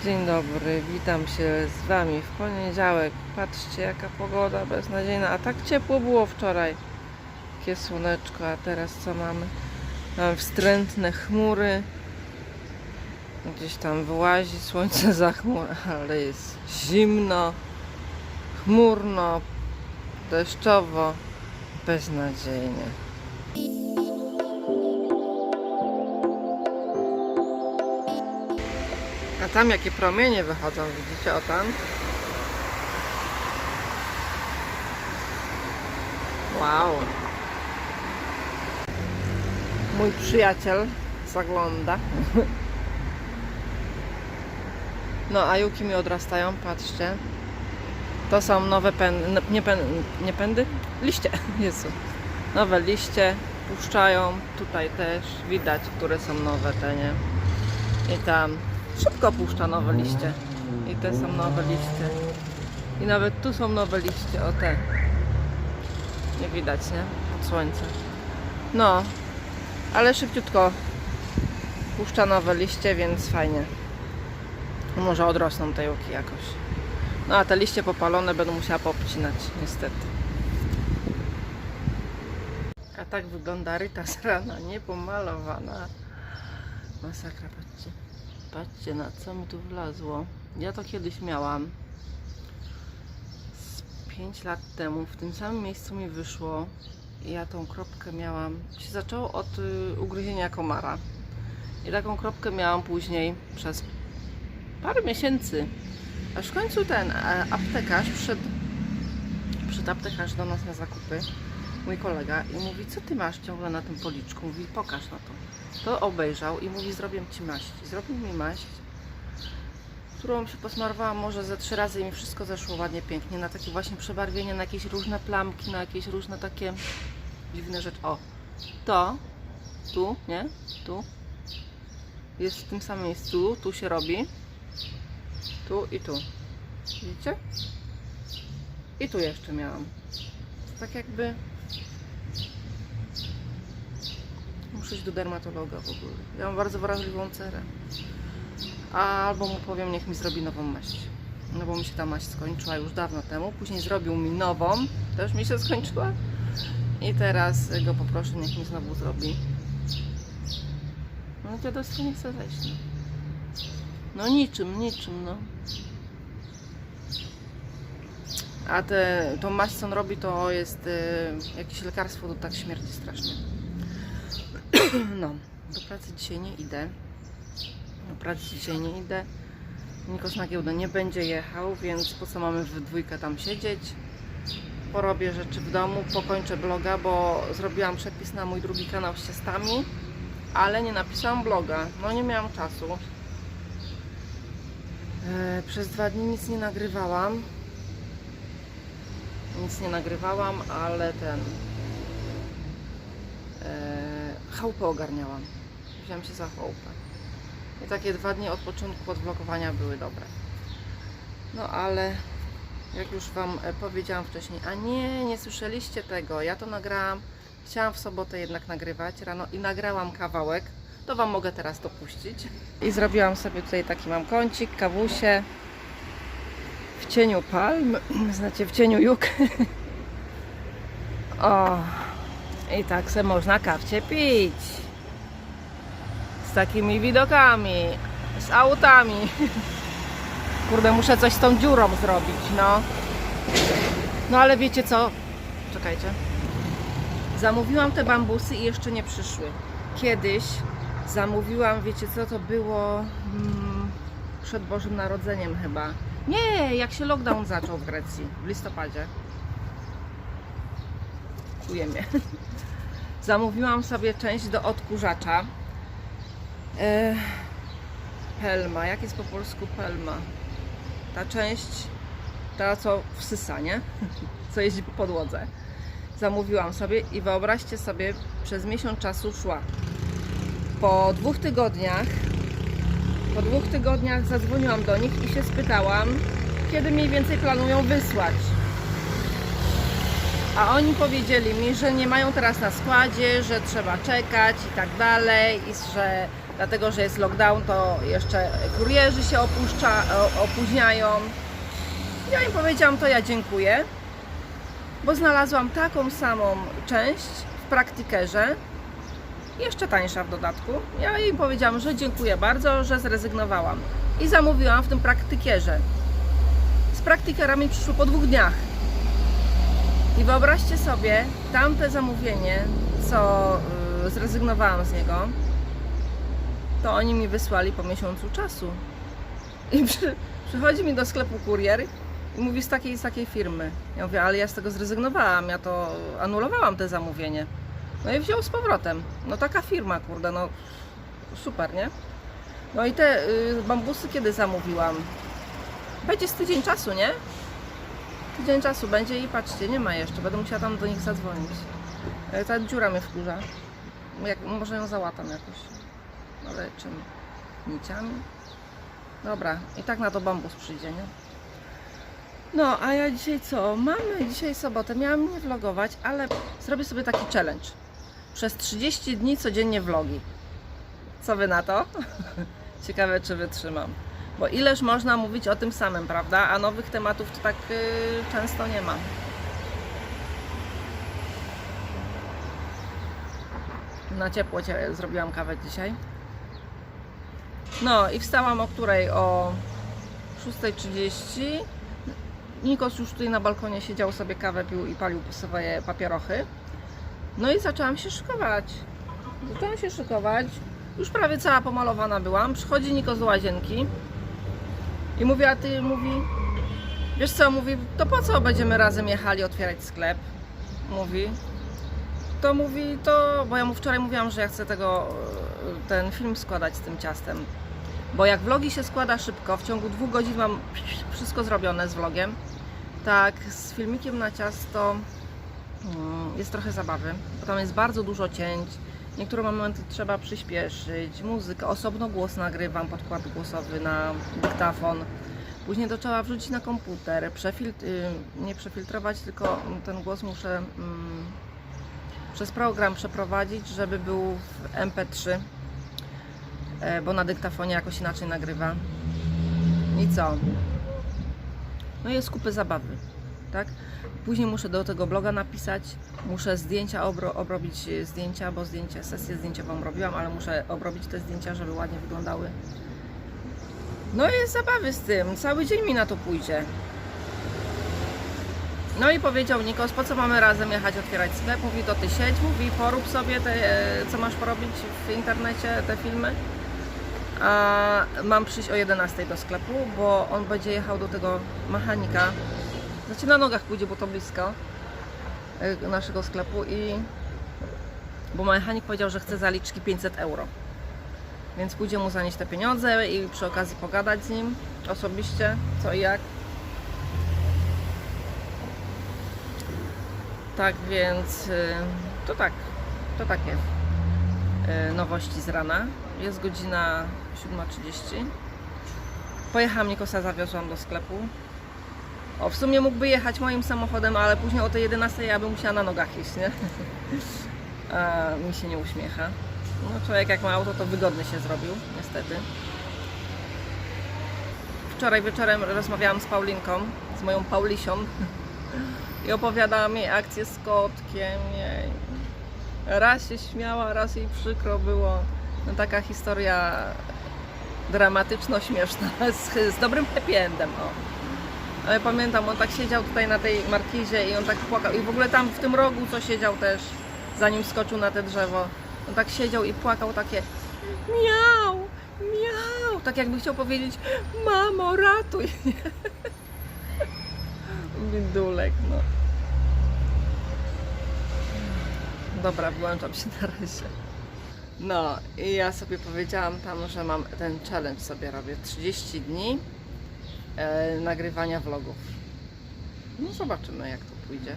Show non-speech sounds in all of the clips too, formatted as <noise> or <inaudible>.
Dzień dobry, witam się z Wami w poniedziałek. Patrzcie, jaka pogoda beznadziejna, a tak ciepło było wczoraj. Jakie słoneczko, a teraz co mamy? Mamy wstrętne chmury. Gdzieś tam wyłazi słońce <laughs> za chmur, ale jest zimno, chmurno, deszczowo, beznadziejnie. Tam jakie promienie wychodzą, widzicie o tam? Wow. Mój przyjaciel zagląda. No, a juki mi odrastają, patrzcie. To są nowe pędy, nie, pędy, nie pędy? Liście, <laughs> Jezu. Nowe liście puszczają, tutaj też widać, które są nowe te, nie? I tam szybko puszcza nowe liście. I te są nowe liście. I nawet tu są nowe liście, o te. Nie widać, nie? Od słońca. No, ale szybciutko puszcza nowe liście, więc fajnie. Może odrosną te juki jakoś. No a te liście popalone będą musiała popcinać, niestety. A tak wygląda Ryta z rana, niepomalowana. Masakra, patrzcie. Patrzcie na co mi tu wlazło. Ja to kiedyś miałam. Z 5 lat temu w tym samym miejscu mi wyszło. Ja tą kropkę miałam. Się zaczęło od y, ugryzienia komara. I taką kropkę miałam później przez parę miesięcy. Aż w końcu ten e, aptekarz przyszedł, przyszedł aptekarz do nas na zakupy, mój kolega, i mówi, co ty masz ciągle na tym policzku? Mówi, pokaż na to. To obejrzał i mówi, zrobię ci maść. Zrobił mi maść, którą się posmarowałam może ze trzy razy i mi wszystko zeszło ładnie, pięknie. Na takie właśnie przebarwienie, na jakieś różne plamki, na jakieś różne takie dziwne rzeczy. O, to, tu, nie? Tu. Jest w tym samym miejscu, tu się robi. Tu i tu. Widzicie? I tu jeszcze miałam. Tak jakby... Iść do dermatologa w ogóle. Ja mam bardzo wrażliwą cerę. Albo mu powiem, niech mi zrobi nową maść. No bo mi się ta maść skończyła już dawno temu. Później zrobił mi nową. Też mi się skończyła. I teraz go poproszę, niech mi znowu zrobi. No dziadostwo nie chce wejść. No. No niczym, niczym, no. A te, tą maść, co on robi, to jest y, jakieś lekarstwo, to tak śmierdzi strasznie. <clears throat> no, do pracy dzisiaj nie idę. Do pracy dzisiaj nie idę. Nikos na giełdę nie będzie jechał, więc po co mamy w dwójkę tam siedzieć? Porobię rzeczy w domu, pokończę bloga, bo zrobiłam przepis na mój drugi kanał z ciastami, ale nie napisałam bloga. No nie miałam czasu. E, Przez dwa dni nic nie nagrywałam. Nic nie nagrywałam, ale ten. E, chałupę ogarniałam. Wziąłem się za chałupę. I takie dwa dni od początku odblokowania były dobre. No ale jak już Wam e, powiedziałam wcześniej, a nie, nie słyszeliście tego. Ja to nagrałam. Chciałam w sobotę jednak nagrywać rano i nagrałam kawałek to Wam mogę teraz to puścić. I zrobiłam sobie tutaj taki mam kącik, kawusie w cieniu palm, <clears throat> znacie w cieniu juk. <laughs> O, i tak se można kawcie pić. Z takimi widokami, z autami. <laughs> Kurde, muszę coś z tą dziurą zrobić, no. No ale wiecie co? Czekajcie. Zamówiłam te bambusy i jeszcze nie przyszły. Kiedyś zamówiłam, wiecie co to było mm, przed Bożym Narodzeniem chyba. Nie, jak się lockdown zaczął w Grecji w listopadzie. Kuje mnie. <laughs> Zamówiłam sobie część do odkurzacza. E, pelma, jak jest po polsku pelma? Ta część, ta co wsysa, nie? <laughs> Co jeździ po podłodze. Zamówiłam sobie i wyobraźcie sobie, przez miesiąc czasu szła po dwóch tygodniach po dwóch tygodniach zadzwoniłam do nich i się spytałam, kiedy mniej więcej planują wysłać. A oni powiedzieli mi, że nie mają teraz na składzie, że trzeba czekać i tak dalej, i że dlatego że jest lockdown, to jeszcze kurierzy się opuszcza, opóźniają. Ja im powiedziałam, to ja dziękuję, bo znalazłam taką samą część w praktykerze, jeszcze tańsza w dodatku. Ja im powiedziałam, że dziękuję bardzo, że zrezygnowałam. I zamówiłam w tym praktykierze. Z praktykerami przyszło po dwóch dniach. I wyobraźcie sobie, tamte zamówienie, co y, zrezygnowałam z niego, to oni mi wysłali po miesiącu czasu. I przy, przychodzi mi do sklepu kurier i mówi z takiej z takiej firmy. Ja mówię, ale ja z tego zrezygnowałam, ja to anulowałam te zamówienie. No i wziął z powrotem. No taka firma, kurde, no super, nie? No i te y, bambusy kiedy zamówiłam? Będzie z tydzień czasu, nie? Tydzień czasu będzie i patrzcie, nie ma jeszcze. Będę musiała tam do nich zadzwonić. E, Ta dziura mnie wkurza. Jak, może ją załatam jakoś. Ale czym? Niciami? Dobra, i tak na to bambus przyjdzie, nie? No, a ja dzisiaj co? Mamy dzisiaj sobotę. Miałam nie vlogować, ale zrobię sobie taki challenge. Przez 30 dni codziennie vlogi. Co wy na to? <laughs> Ciekawe, czy wytrzymam. Bo ileż można mówić o tym samym, prawda? A nowych tematów to tak yy, często nie ma. Na ciepło cie- zrobiłam kawę dzisiaj. No i wstałam o której? O 6.30. Nikos już tutaj na balkonie siedział sobie kawę pił i palił swoje papierochy. No i zaczęłam się szykować. Zaczęłam się szykować. Już prawie cała pomalowana byłam. Przychodzi Nikos do łazienki i mówi, a ty mówi, wiesz co, mówi, to po co będziemy razem jechali otwierać sklep? Mówi. To mówi, to, bo ja mu wczoraj mówiłam, że ja chcę tego, e, ten film składać z tym ciastem. Bo jak vlogi się składa szybko, w ciągu dwóch godzin mam wszystko zrobione z vlogiem. Tak, z filmikiem na ciasto mm, jest trochę zabawy, bo tam jest bardzo dużo cięć. Niektóre momenty trzeba przyspieszyć, muzykę, osobno głos nagrywam, podkład głosowy na dyktafon. Później to trzeba wrzucić na komputer, y, nie przefiltrować, tylko ten głos muszę mm, przez program przeprowadzić, żeby był w MP3, e, bo na dyktafonie jakoś inaczej nagrywa. I co? No jest kupy zabawy, tak? Później muszę do tego bloga napisać, muszę zdjęcia obro, obrobić e, zdjęcia, bo zdjęcia, sesję zdjęciową robiłam, ale muszę obrobić te zdjęcia, żeby ładnie wyglądały. No i zabawy z tym, cały dzień mi na to pójdzie. No i powiedział Nikos, po co mamy razem jechać otwierać sklep? Mówi, to ty siedź, mówi, porób sobie te, e, co masz porobić w internecie, te filmy. A mam przyjść o 11 do sklepu, bo on będzie jechał do tego mechanika. Znaczy na nogach pójdzie, bo to blisko e, naszego sklepu i bo mechanik powiedział, że chce zaliczki 500 euro. Więc pójdzie mu zanieść te pieniądze i przy okazji pogadać z nim osobiście, co i jak. Tak więc y, to tak, to takie y, nowości z rana. Jest godzina 7.30. Pojechałam Nikosa, zawiozłam do sklepu. O, w sumie mógłby jechać moim samochodem, ale później o tej 11 ja bym musiała na nogach iść, nie? <laughs> A mi się nie uśmiecha. No człowiek jak ma auto, to wygodny się zrobił, niestety. Wczoraj wieczorem rozmawiałam z Paulinką, z moją Paulisią <laughs> i opowiadałam jej akcję z kotkiem. Jej. Raz się śmiała, raz jej przykro było. No, taka historia dramatyczno-śmieszna, <laughs> z, z dobrym happy endem. O. Pamiętam, on tak siedział tutaj na tej markizie i on tak płakał. I w ogóle tam w tym rogu, co siedział też, zanim skoczył na te drzewo, on tak siedział i płakał takie miau, miau. Tak jakby chciał powiedzieć, mamo, ratuj. <laughs> Bidulek, no. Dobra, wyłączam się na razie. No i ja sobie powiedziałam tam, że mam ten challenge sobie robię 30 dni e, nagrywania vlogów. No zobaczymy jak to pójdzie.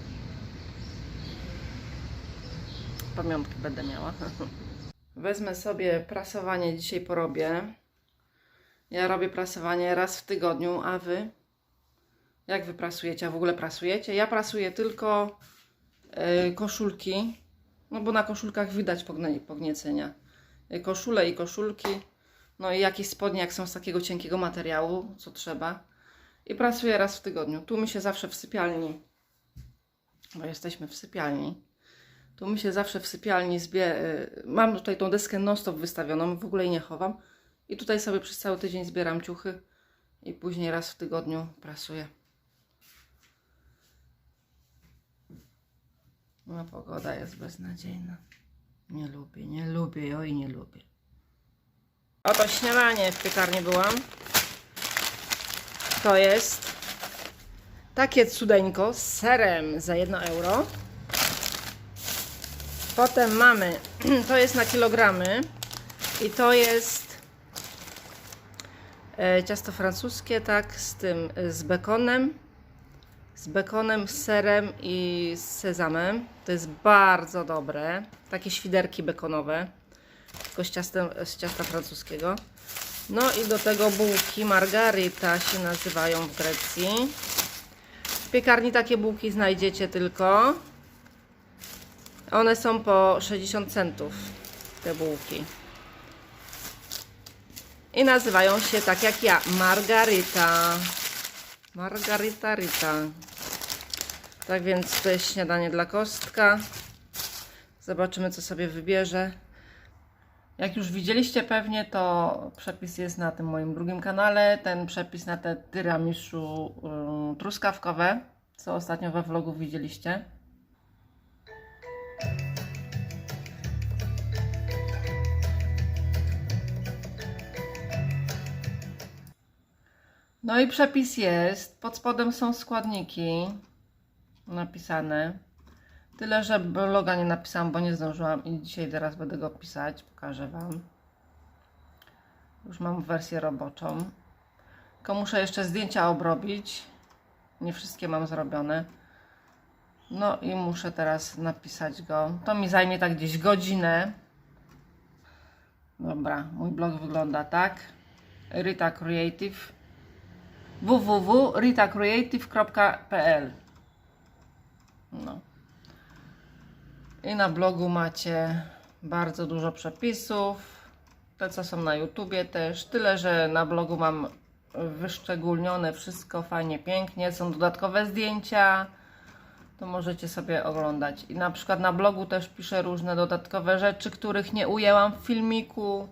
Pamiątki będę miała. <laughs> Wezmę sobie prasowanie, dzisiaj porobię. Ja robię prasowanie raz w tygodniu, a wy? Jak wy prasujecie? A w ogóle prasujecie? Ja prasuję tylko e, koszulki, no bo na koszulkach widać pognie- pogniecenia. y, koszule i koszulki. No i jakieś spodnie, jak są z takiego cienkiego materiału, co trzeba. I pracuję raz w tygodniu. Tu mi się zawsze w sypialni, bo jesteśmy w sypialni. Tu mi się zawsze w sypialni zbie... y, Mam tutaj tą deskę non-stop wystawioną, w ogóle jej nie chowam. I tutaj sobie przez cały tydzień zbieram ciuchy i później raz w tygodniu prasuję. No pogoda jest beznadziejna. Nie lubię, nie lubię, oj nie lubię. Oto śniadanie w piekarni byłam. To jest takie cudeńko z serem za 1 euro. Potem mamy, <clears throat> to jest na kilogramy i to jest e, ciasto francuskie, tak, z tym, e, z bekonem, z bekonem, z serem i z sezamem. To jest bardzo dobre. Takie świderki bekonowe, tylko z, ciastem, z ciasta francuskiego. No i do tego bułki margarita się nazywają w Grecji. W piekarni takie bułki znajdziecie tylko. One są po 60 centów, te bułki. I nazywają się tak jak ja, margarita. Margarita Rita. Tak więc to jest śniadanie dla kostka. Zobaczymy, co sobie wybierze. Jak już widzieliście pewnie, to przepis jest na tym moim drugim kanale. Ten przepis na te tiramisu yy, truskawkowe, co ostatnio we vlogu widzieliście. No i przepis jest. Pod spodem są składniki napisane. Tyle, że bloga nie napisałam, bo nie zdążyłam i dzisiaj teraz będę go pisać. Pokażę Wam. Już mam wersję roboczą. Tylko muszę jeszcze zdjęcia obrobić. Nie wszystkie mam zrobione. No i muszę teraz napisać go. To mi zajmie tak gdzieś godzinę. Dobra, mój blog wygląda tak. Rita Creative www.ritacreative.pl No. I na blogu macie bardzo dużo przepisów. Te, co są na YouTubie też. Tyle, że na blogu mam wyszczególnione wszystko fajnie, pięknie. Są dodatkowe zdjęcia. To możecie sobie oglądać. I na przykład na blogu też piszę różne dodatkowe rzeczy, których nie ujęłam w filmiku.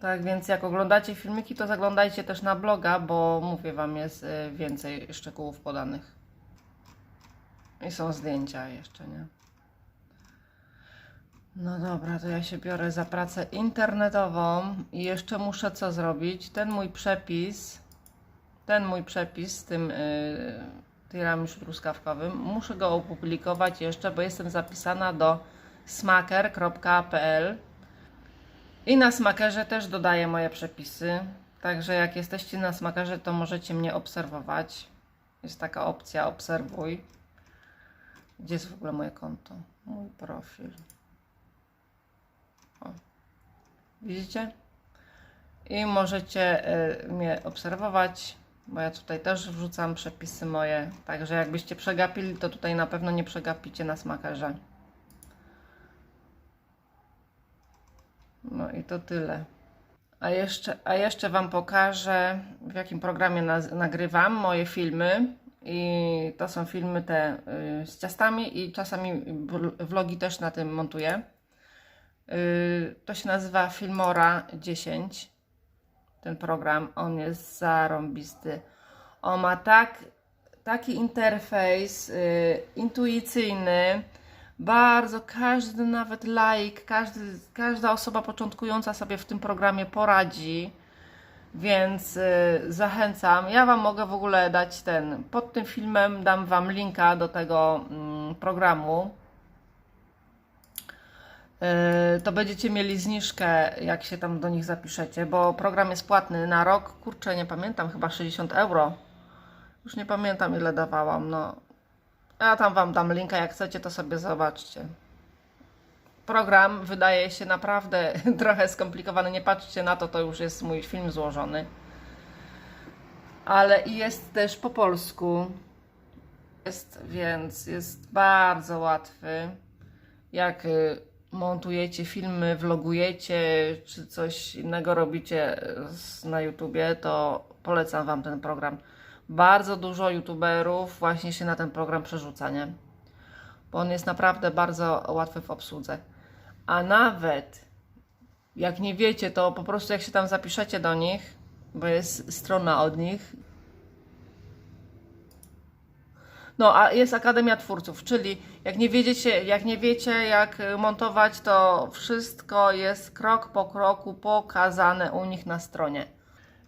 Tak więc jak oglądacie filmiki, to zaglądajcie też na bloga, bo mówię Wam, jest y, więcej szczegółów podanych. I są zdjęcia jeszcze, nie? No dobra, to ja się biorę za pracę internetową i jeszcze muszę co zrobić? Ten mój przepis, ten mój przepis z tym yy, tiramisu truskawkowym, muszę go opublikować jeszcze, bo jestem zapisana do smaker.pl i na smakerze też dodaję moje przepisy. Także jak jesteście na smakerze, to możecie mnie obserwować. Jest taka opcja obserwuj. Gdzie jest w ogóle moje konto? Mój profil. O. Widzicie? I możecie y, mnie obserwować, bo ja tutaj też wrzucam przepisy moje. Także jakbyście przegapili, to tutaj na pewno nie przegapicie na smakerze. No i to tyle. A jeszcze, a jeszcze Wam pokażę, w jakim programie nagrywam moje filmy. I to są filmy te y, z ciastami i czasami vlogi też na tym montuję. Y, to się nazywa Filmora 10. Ten program, on jest zarąbisty. On ma tak, taki interfejs y, intuicyjny, bardzo każdy, nawet laik, każdy, każda osoba początkująca sobie w tym programie poradzi. Więc y, zachęcam. Ja Wam mogę w ogóle dać ten. Pod tym filmem dam Wam linka do tego mm, programu. Y, to będziecie mieli zniżkę, jak się tam do nich zapiszecie, bo program jest płatny na rok. Kurczę, nie pamiętam, chyba 60 euro. Już nie pamiętam, ile dawałam. No, ja tam Wam dam linka, jak chcecie, to sobie zobaczcie. Program wydaje się naprawdę <laughs> trochę skomplikowany. Nie patrzcie na to, to już jest mój film złożony. Ale jest też po polsku. Jest, więc jest bardzo łatwy. Jak y, montujecie filmy, vlogujecie, czy coś innego robicie na YouTubie, to polecam Wam ten program. Bardzo dużo YouTuberów właśnie się na ten program przerzuca, nie? Bo on jest naprawdę bardzo łatwy w obsłudze. A nawet jak nie wiecie, to po prostu jak się tam zapiszecie do nich, bo jest strona od nich, no, a jest Akademia Twórców, czyli jak nie wiecie, jak nie wiecie jak y, montować, to wszystko jest krok po kroku pokazane u nich na stronie.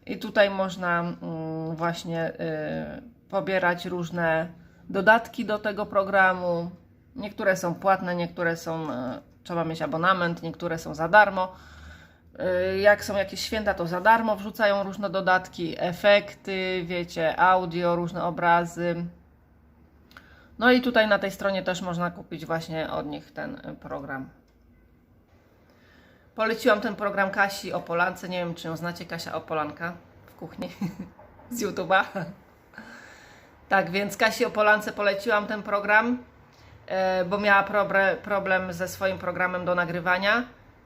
I tutaj można mm, właśnie y, pobierać różne dodatki do tego programu. Niektóre są płatne, niektóre są, y, trzeba mieć abonament, niektóre są za darmo. Jak są jakieś święta, to za darmo wrzucają różne dodatki, efekty, wiecie, audio, różne obrazy. No i tutaj na tej stronie też można kupić właśnie od nich ten y, program. Poleciłam ten program Kasi Opolance. Nie wiem, czy ją znacie, Kasia Opolanka w kuchni <laughs> z YouTube'a. Tak, więc Kasi Opolance poleciłam ten program, e, bo miała problem ze swoim programem do nagrywania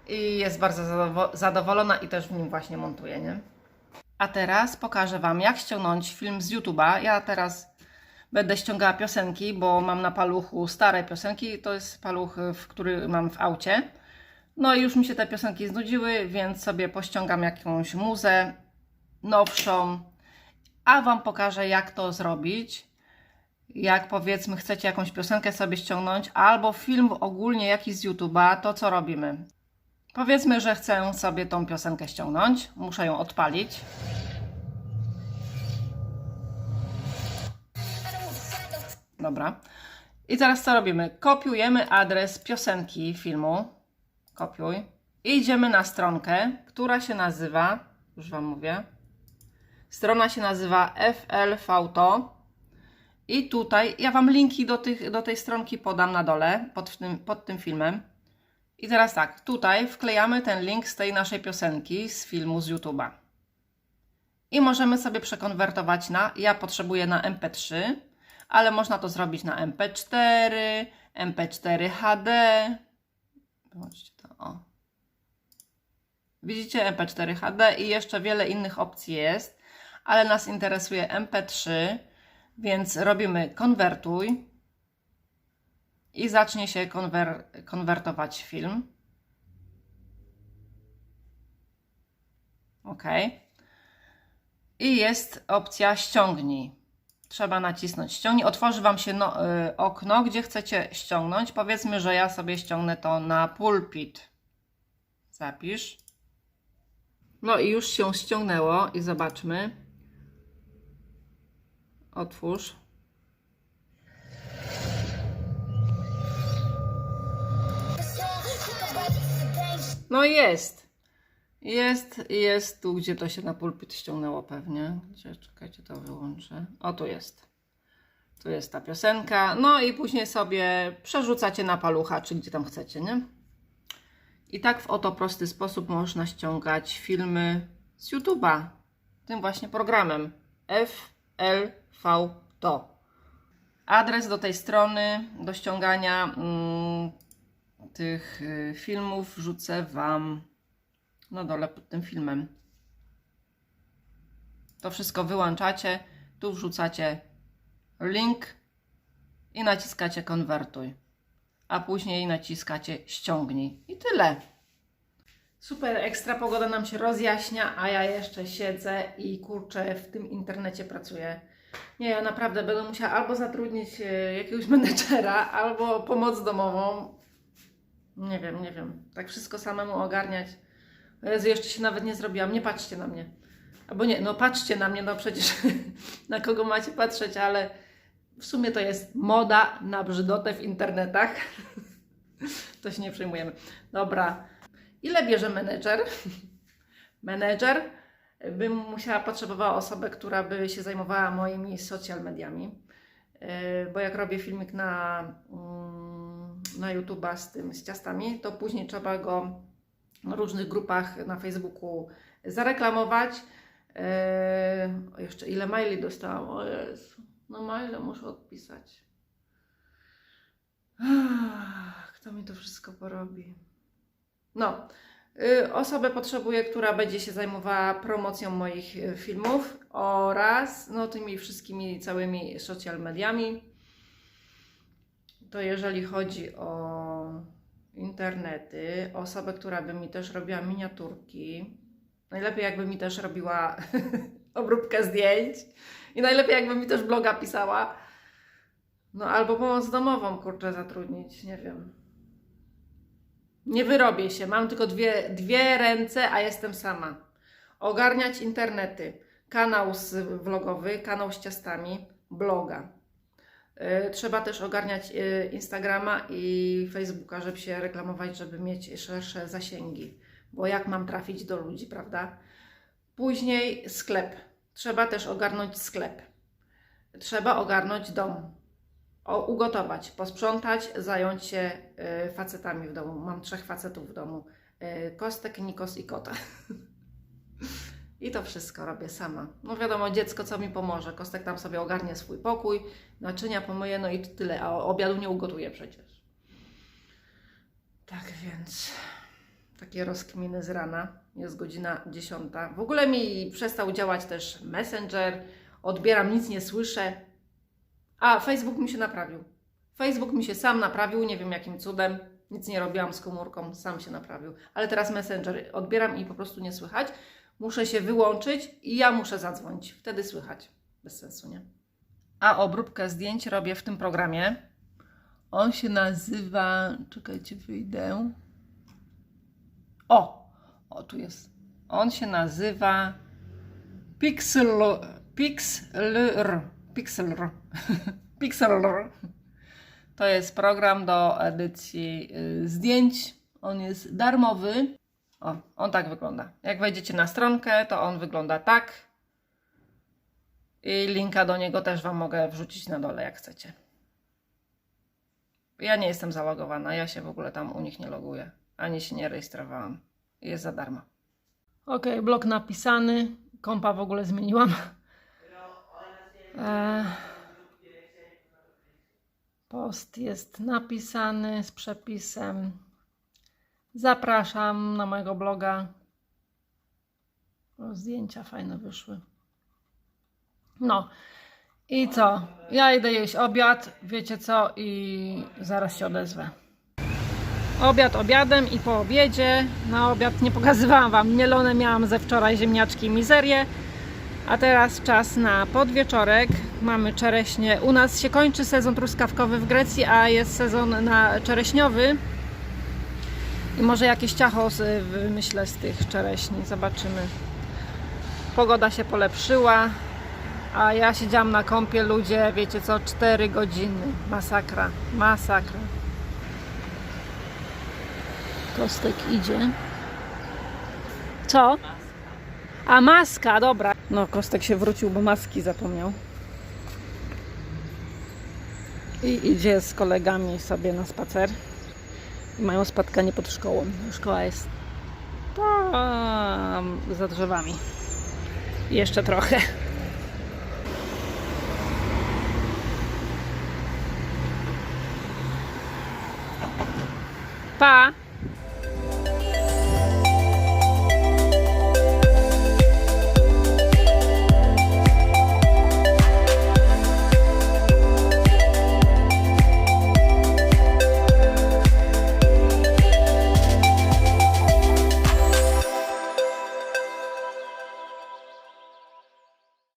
i jest bardzo zadowo- zadowolona i też w nim właśnie montuje, nie? A teraz pokażę Wam, jak ściągnąć film z YouTube'a. Ja teraz będę ściągała piosenki, bo mam na paluchu stare piosenki. To jest paluch, w który mam w aucie. No i już mi się te piosenki znudziły, więc sobie pościągam jakąś muzę nowszą, a Wam pokażę, jak to zrobić. Jak powiedzmy, chcecie jakąś piosenkę sobie ściągnąć, albo film ogólnie jakiś z YouTube'a, to co robimy? Powiedzmy, że chcę sobie tą piosenkę ściągnąć, muszę ją odpalić. Dobra. I teraz co robimy? Kopiujemy adres piosenki filmu. Kopiuj. I idziemy na stronkę, która się nazywa, już Wam mówię. Strona się nazywa FLVTO. I tutaj ja Wam linki do, tych, do tej stronki podam na dole pod tym, pod tym filmem. I teraz tak, tutaj wklejamy ten link z tej naszej piosenki z filmu z YouTube'a. I możemy sobie przekonwertować na, ja potrzebuję na MP3, ale można to zrobić na MP4, MP4 HD. Zobaczcie to, o. Widzicie MP4 HD i jeszcze wiele innych opcji jest, ale nas interesuje MP3, więc robimy konwertuj i zacznie się konwer konwertować film. OK. I jest opcja ściągnij. Trzeba nacisnąć ściągnij. Otworzy Wam się no, y, okno, gdzie chcecie ściągnąć. Powiedzmy, że ja sobie ściągnę to na pulpit. Zapisz. No i już się ściągnęło i zobaczmy. Otwórz. No jest. Jest, jest tu, gdzie to się na pulpit ściągnęło pewnie. Gdzie, czekajcie, to wyłączę. O, tu jest. Tu jest ta piosenka. No i później sobie przerzucacie na palucha, czy gdzie tam chcecie, nie? I tak w oto prosty sposób można ściągać filmy z YouTube'a. Tym właśnie programem. FLV-TO. Adres do tej strony, do ściągania mm, tych y, filmów wrzucę Wam na dole pod tym filmem. To wszystko wyłączacie, tu wrzucacie link i naciskacie konwertuj, a później naciskacie ściągnij i tyle. Super, ekstra pogoda nam się rozjaśnia, a ja jeszcze siedzę i kurczę, w tym internecie pracuję. Nie, ja naprawdę będę musiała albo zatrudnić e, jakiegoś <laughs> menedżera, albo pomoc domową. Nie wiem, nie wiem. Tak wszystko samemu ogarniać. Jezu, jeszcze się nawet nie zrobiłam. Nie patrzcie na mnie. Albo nie, no patrzcie na mnie, no przecież <laughs> na kogo macie patrzeć, ale w sumie to jest moda na brzydotę w internetach. <laughs> To się nie przejmujemy. Dobra. Ile bierze menedżer? <laughs> Menedżer bym musiała, potrzebowała osobę, która by się zajmowała moimi social mediami. Yy, Bo jak robię filmik na, mm, na YouTube'a z tym, z ciastami, to później trzeba go różnych grupach na Facebooku zareklamować. Yy, jeszcze ile maili dostałam? O Jezu. No maile muszę odpisać. Kto mi to wszystko porobi? No, y, osobę potrzebuję, która będzie się zajmowała promocją moich y, filmów oraz no, tymi wszystkimi całymi social mediami. To jeżeli chodzi o internety, osobę, która by mi też robiła miniaturki. Najlepiej jakby mi też robiła <laughs> obróbkę zdjęć i najlepiej jakby mi też bloga pisała. No albo pomoc domową, kurczę, zatrudnić, nie wiem. Nie wyrobię się, mam tylko dwie, dwie ręce, a jestem sama. Ogarniać internety, kanał vlogowy, kanał z ciastami, bloga. Y, Trzeba też ogarniać y, Instagrama i Facebooka, żeby się reklamować, żeby mieć szersze zasięgi. Bo jak mam trafić do ludzi, prawda? Później sklep. Trzeba też ogarnąć sklep. Trzeba ogarnąć dom. O, ugotować, posprzątać, zająć się y, facetami w domu. Mam trzech facetów w domu. Kostek, Nikos i kota. <laughs> I to wszystko robię sama. No wiadomo, dziecko co mi pomoże. Kostek tam sobie ogarnie swój pokój, naczynia pomyje, no i tyle. A obiadu nie ugotuję przecież. Tak więc takie rozkminy z rana. Jest godzina 10. W ogóle mi przestał działać też Messenger. Odbieram, nic nie słyszę. A, Facebook mi się naprawił. Facebook mi się sam naprawił, nie wiem jakim cudem. Nic nie robiłam z komórką, sam się naprawił. Ale teraz Messenger odbieram i po prostu nie słychać. Muszę się wyłączyć i ja muszę zadzwonić. Wtedy słychać. Bez sensu, nie? A obróbkę zdjęć robię w tym programie. On się nazywa. Czekajcie, wyjdę. O! O, tu jest. On się nazywa Pixel. Pixlr. Pixlr. <laughs> Pixlr. To jest program do edycji y, zdjęć. On jest darmowy. O, on tak wygląda. Jak wejdziecie na stronkę, to on wygląda tak. I linka do niego też Wam mogę wrzucić na dole, jak chcecie. Ja nie jestem zalogowana, ja się w ogóle tam u nich nie loguję. Ani się nie rejestrowałam. Jest za darmo. Ok, blok napisany. Kompa w ogóle zmieniłam. E, post jest napisany z przepisem. Zapraszam na mojego bloga. O, zdjęcia fajne wyszły. No i co? Ja idę jeść obiad, wiecie co, i zaraz się odezwę. Obiad obiadem i po obiedzie. Na obiad nie pokazywałam Wam mielone, miałam ze wczoraj ziemniaczki i mizerię. A teraz czas na podwieczorek. Mamy czereśnie. U nas się kończy sezon truskawkowy w Grecji, a jest sezon na czereśniowy. I może jakieś ciacho z- wymyślę z tych czereśni. Zobaczymy. Pogoda się polepszyła, a ja siedziałam na kąpie, ludzie, wiecie co, 4 godziny. Masakra, masakra. Kostek idzie. Co? A maska, dobra. No, Kostek się wrócił, bo maski zapomniał. I idzie z kolegami sobie na spacer. Mają spotkanie pod szkołą. Szkoła jest tam za drzewami. Jeszcze trochę. Pa!